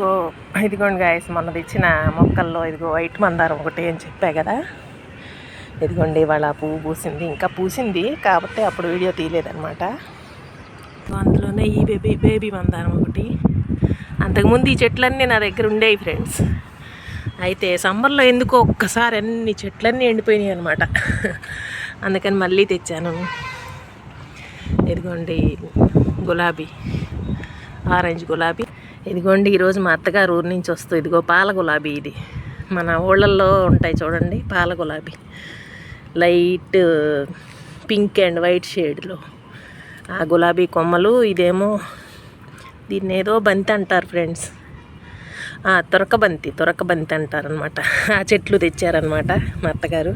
ఇదిగో ఇదిగోండి గాయస్ మొన్న తెచ్చిన మొక్కల్లో ఇదిగో వైట్ మందారం ఒకటి అని చెప్పా కదా. ఇదిగోండి వాళ్ళ పువ్వు పూసింది. ఇంకా పూసింది కాబట్టి అప్పుడు వీడియో తీయలేదనమాట అందులోనే ఈ బేబీ బేబీ మందారం ఒకటి. అంతకుముందు ఈ చెట్లన్నీ నా దగ్గర ఉండేవి ఫ్రెండ్స్ అయితే సమ్మర్లో ఎందుకో ఒక్కసారి అన్ని చెట్లన్నీ ఎండిపోయినాయి అనమాట అందుకని మళ్ళీ తెచ్చాను. ఇదిగోండి గులాబీ ఆరెంజ్ గులాబీ. ఇదిగోండి ఈరోజు మా అత్తగారు ఊరి నుంచి వస్తూ ఇదిగో పాల గులాబీ ఇది. మన ఊళ్ళల్లో ఉంటాయి చూడండి పాల గులాబీ. లైట్ పింక్ అండ్ వైట్ షేడ్లో. ఆ గులాబీ కొమ్మలు ఇదేమో దీన్ని ఏదో బంతి అంటారు ఫ్రెండ్స్. ఆ, తొరక బంతి తొరక బంతి అంటారనమాట ఆ చెట్లు తెచ్చారనమాట మా అత్తగారు.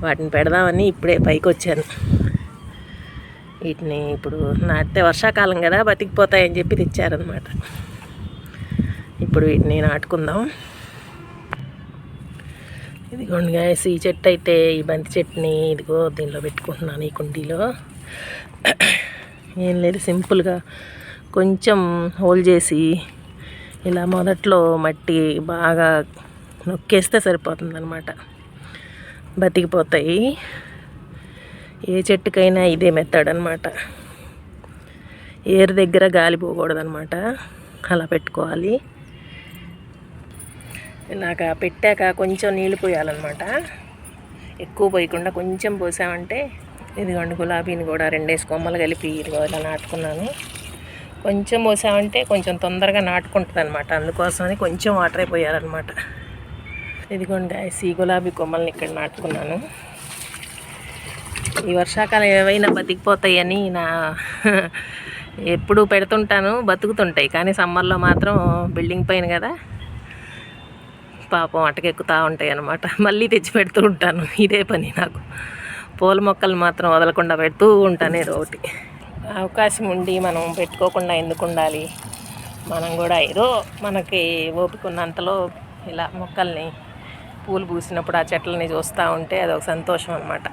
వాటిని పెడదామని ఇప్పుడే పైకి వచ్చాను వీటిని ఇప్పుడు నాటితే వర్షాకాలం కదా బతికిపోతాయని చెప్పి తెచ్చారనమాట ఇప్పుడు వీటిని నాటుకుందాం. ఇదిగోండి గాయస్ ఈ చెట్టు అయితే ఈ బంతి చెట్టుని ఇదిగో దీనిలో పెట్టుకుంటున్నాను ఈ కుండీలో. ఏం లేదు సింపుల్గా కొంచెం హోల్ చేసి ఇలా మొదట్లో మట్టి బాగా నొక్కేస్తే సరిపోతుంది అనమాట బతికిపోతాయి. ఏ చెట్టుకైనా ఇదే మెథడ్ అనమాట ఏరు దగ్గర గాలి పోకూడదనమాట అలా పెట్టుకోవాలి. ఇలాగ పెట్టాక కొంచెం నీళ్ళు పోయాలన్నమాట. ఎక్కువ పోయకుండా కొంచెం పోసామంటే ఇదిగోండి గులాబీని కూడా రెండేసి కొమ్మలు కలిపి ఇదిగో ఇలా నాటుకున్నాను. కొంచెం పోసామంటే కొంచెం తొందరగా నాటుకుంటుంది అనమాట అందుకోసమని కొంచెం వాటర్ పోయాలన్నమాట. ఇదిగోండి గాయస్ ఈ గులాబీ కొమ్మల్ని ఇక్కడ నాటుకున్నాను. ఈ వర్షాకాలం ఏవైనా బతికిపోతాయని నా ఎప్పుడు పెడుతుంటాను బతుకుతుంటాయి. కానీ సమ్మర్లో మాత్రం బిల్డింగ్ పైన కదా పాపం అటకెక్కుతూ ఉంటాయి అనమాట మళ్ళీ తెచ్చి పెడుతూ ఉంటాను. ఇదే పని నాకు. పూల మొక్కలు మాత్రం వదలకుండా పెడుతూ ఉంటాను ఏదో ఒకటి. అవకాశం ఉండి మనం పెట్టుకోకుండా ఎందుకు ఉండాలి? మనం కూడా ఏదో మనకి ఓపిక ఉన్నంతలో ఇలా మొక్కల్ని పూలు పూసినప్పుడు ఆ చెట్లని చూస్తూ ఉంటే అదొక సంతోషం అనమాట